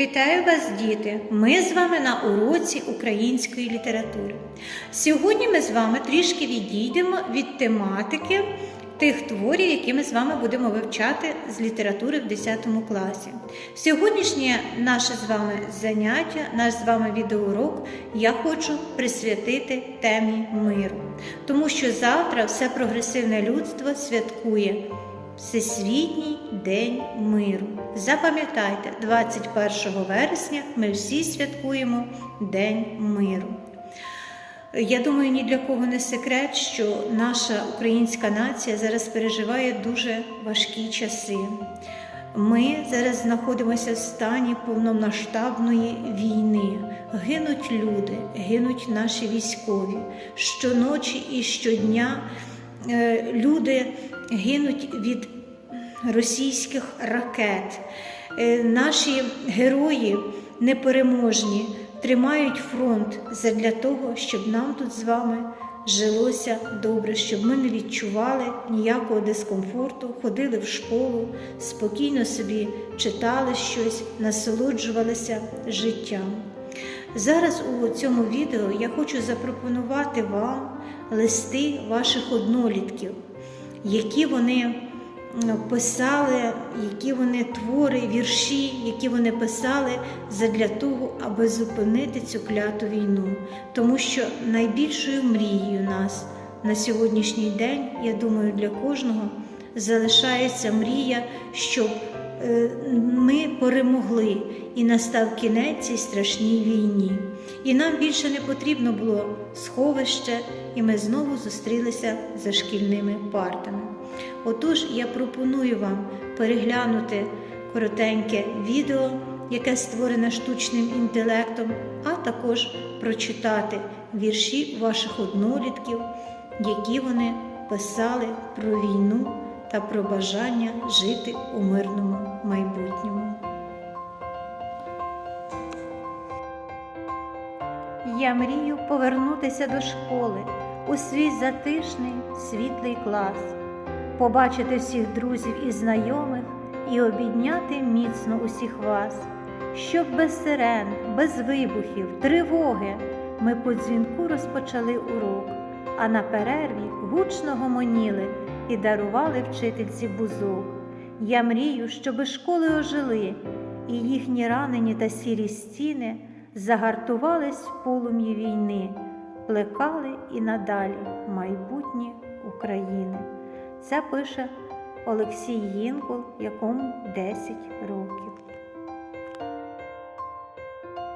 Вітаю вас, діти! Ми з вами на уроці української літератури. Сьогодні ми з вами трішки відійдемо від тематики тих творів, які ми з вами будемо вивчати з літератури в 10 класі. Сьогоднішнє наше з вами заняття, наш з вами відеоурок я хочу присвятити темі миру, тому що завтра все прогресивне людство святкує Всесвітній день миру. Запам'ятайте, 21 вересня ми всі святкуємо День миру. Я думаю, ні для кого не секрет, що наша українська нація зараз переживає дуже важкі часи. Ми зараз знаходимося в стані повномасштабної війни. Гинуть люди, гинуть наші військові. Щоночі і щодня люди гинуть від російських ракет. Е, Наші герої непереможні тримають фронт задля того, щоб нам тут з вами жилося добре, щоб ми не відчували ніякого дискомфорту, ходили в школу, спокійно собі читали щось, насолоджувалися життям. Зараз у цьому відео я хочу запропонувати вам листи ваших однолітків, які вони писали, які вони твори, вірші, які вони писали задля того, аби зупинити цю кляту війну. Тому що найбільшою мрією нас на сьогоднішній день, я думаю, для кожного залишається мрія, щоб ми перемогли і настав кінець цій страшній війні. І нам більше не потрібно було сховище, і ми знову зустрілися за шкільними партами. Отож, я пропоную вам переглянути коротеньке відео, яке створене штучним інтелектом, а також прочитати вірші ваших однолітків, які вони писали про війну та про бажання жити у мирному майбутньому. Я мрію повернутися до школи у свій затишний світлий клас, побачити всіх друзів і знайомих і обідняти міцно усіх вас, щоб без сирен, без вибухів, тривоги ми по дзвінку розпочали урок, а на перерві гучно гомоніли і дарували вчительці бузок. Я мрію, щоби школи ожили, і їхні ранені та сірі стіни загартувались в полум'ї війни, плекали і надалі майбутнє України. Це пише Олексій Їнкул, якому 10 років.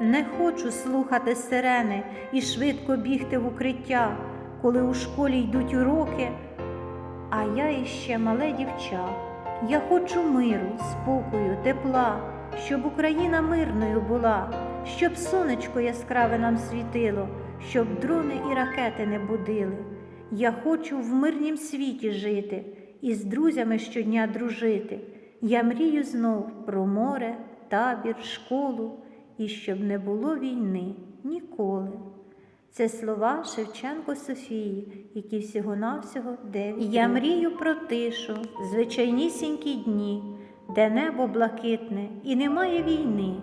Не хочу слухати сирени і швидко бігти в укриття, коли у школі йдуть уроки, а я іще мале дівча. Я хочу миру, спокою, тепла, щоб Україна мирною була, щоб сонечко яскраве нам світило, щоб дрони і ракети не будили. Я хочу в мирнім світі жити і з друзями щодня дружити. Я мрію знов про море, табір, школу, і щоб не було війни ніколи. Це слова Шевченко Софії, які всього-навсього дев'ять. Я мрію про тишу, звичайнісінькі дні, де небо блакитне і немає війни,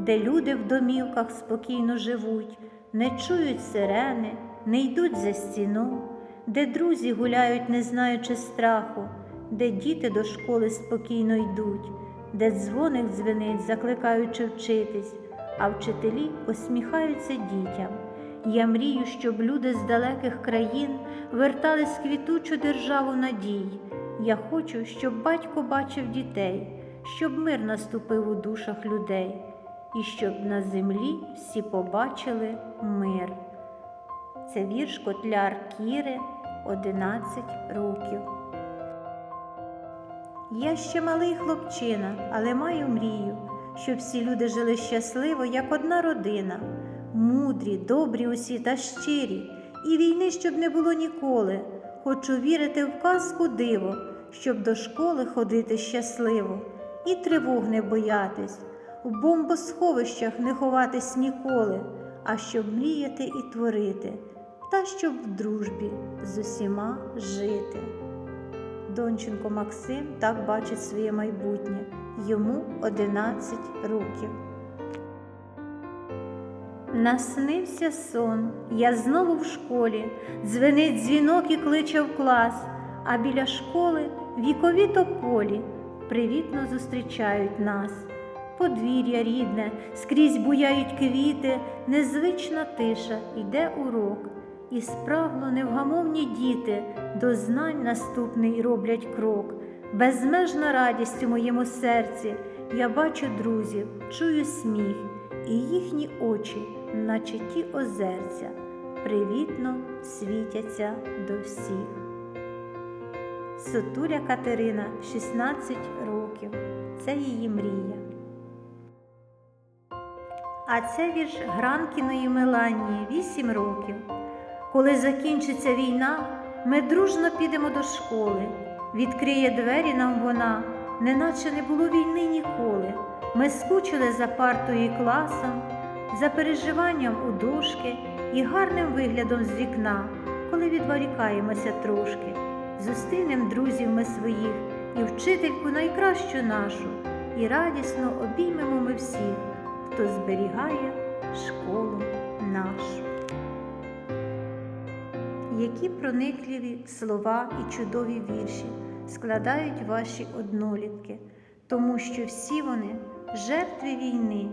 де люди в домівках спокійно живуть, не чують сирени, не йдуть за стіну, де друзі гуляють, не знаючи страху, де діти до школи спокійно йдуть, де дзвоник дзвенить, закликаючи вчитись, а вчителі посміхаються дітям. Я мрію, щоб люди з далеких країн вертались квітучу державу надій. Я хочу, щоб батько бачив дітей, щоб мир наступив у душах людей, і щоб на землі всі побачили мир. Це вірш Котляр Кіри, 11 років. Я ще малий хлопчина, але маю мрію, щоб всі люди жили щасливо, як одна родина, мудрі, добрі усі та щирі, і війни щоб не було ніколи. Хочу вірити в казку диво, щоб до школи ходити щасливо, і тривог не боятись, в бомбосховищах не ховатись ніколи, а щоб мріяти і творити, та щоб в дружбі з усіма жити. Донченко Максим так бачить своє майбутнє. Йому 11 років. Наснився сон, я знову в школі, дзвенить дзвінок і кличе в клас, а біля школи вікові тополі привітно зустрічають нас. Подвір'я рідне, скрізь буяють квіти, незвична тиша, йде урок, і спрагло невгамовні діти до знань наступний роблять крок. Безмежна радість у моєму серці, я бачу друзів, чую сміх, і їхні очі, наче ті озерця, привітно світяться до всіх. Сотуля Катерина, 16 років. Це її мрія. А це вірш Гранкіної Меланії, 8 років. Коли закінчиться війна, ми дружно підемо до школи. Відкриє двері нам вона, неначе не було війни ніколи. Ми скучили за партою і класом, за переживанням у дошки і гарним виглядом з вікна, коли відволікаємося трошки. Зустрінем друзів ми своїх і вчительку найкращу нашу, і радісно обіймемо ми всіх, хто зберігає школу нашу. Які проникливі слова і чудові вірші складають ваші однолітки, тому що всі вони жертви війни,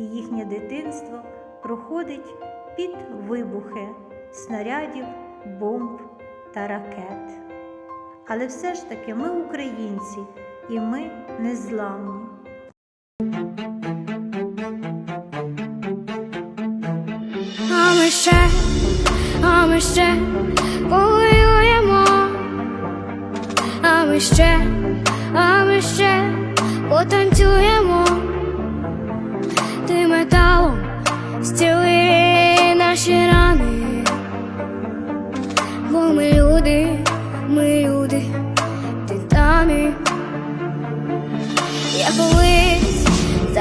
і їхнє дитинство проходить під вибухи снарядів, бомб та ракет. Але все ж таки ми українці і ми незламні. А ми ще, а ми ще повоюємо, а ми ще, а ми ще потанцюємо,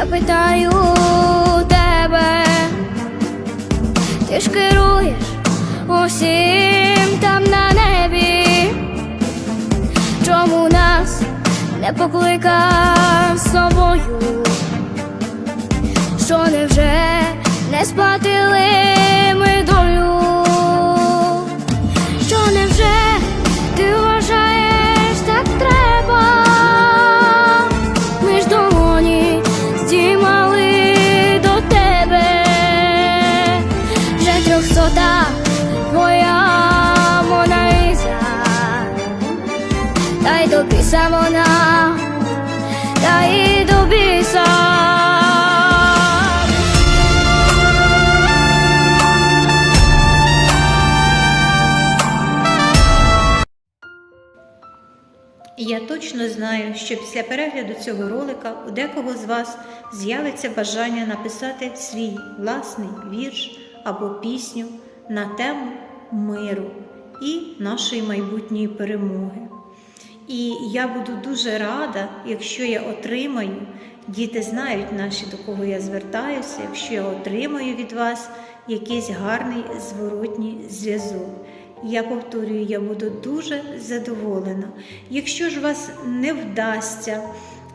запитаю тебе. Ти ж керуєш усім там на небі, чому нас не покликав з собою? Що невже не сплатили до біса вона, та й до я точно знаю, що після перегляду цього ролика у декого з вас з'явиться бажання написати свій власний вірш або пісню на тему миру і нашої майбутньої перемоги. І я буду дуже рада, якщо я отримаю, діти знають наші, до кого я звертаюся, якщо я отримаю від вас якийсь гарний зворотній зв'язок. Я повторюю, я буду дуже задоволена. Якщо ж вас не вдасться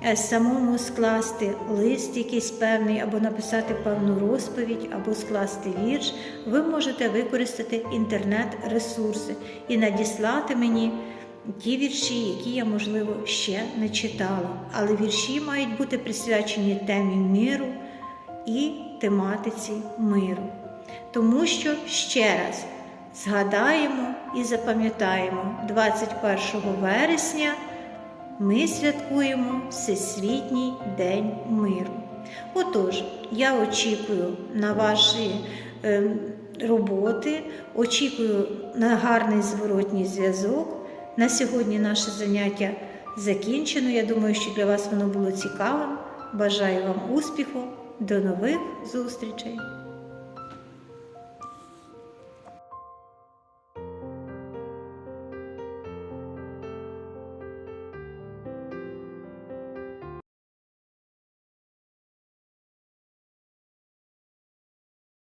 е, самому скласти лист якийсь певний, або написати певну розповідь, або скласти вірш, ви можете використати інтернет-ресурси і надіслати мені ті вірші, які я, можливо, ще не читала. Але вірші мають бути присвячені темі миру і тематиці миру. Тому що ще раз згадаємо і запам'ятаємо 21 вересня ми святкуємо Всесвітній День миру. Отож, я очікую на ваші е, роботи, очікую на гарний зворотній зв'язок. На сьогодні наше заняття закінчено. Я думаю, що для вас воно було цікавим. Бажаю вам успіху. До нових зустрічей!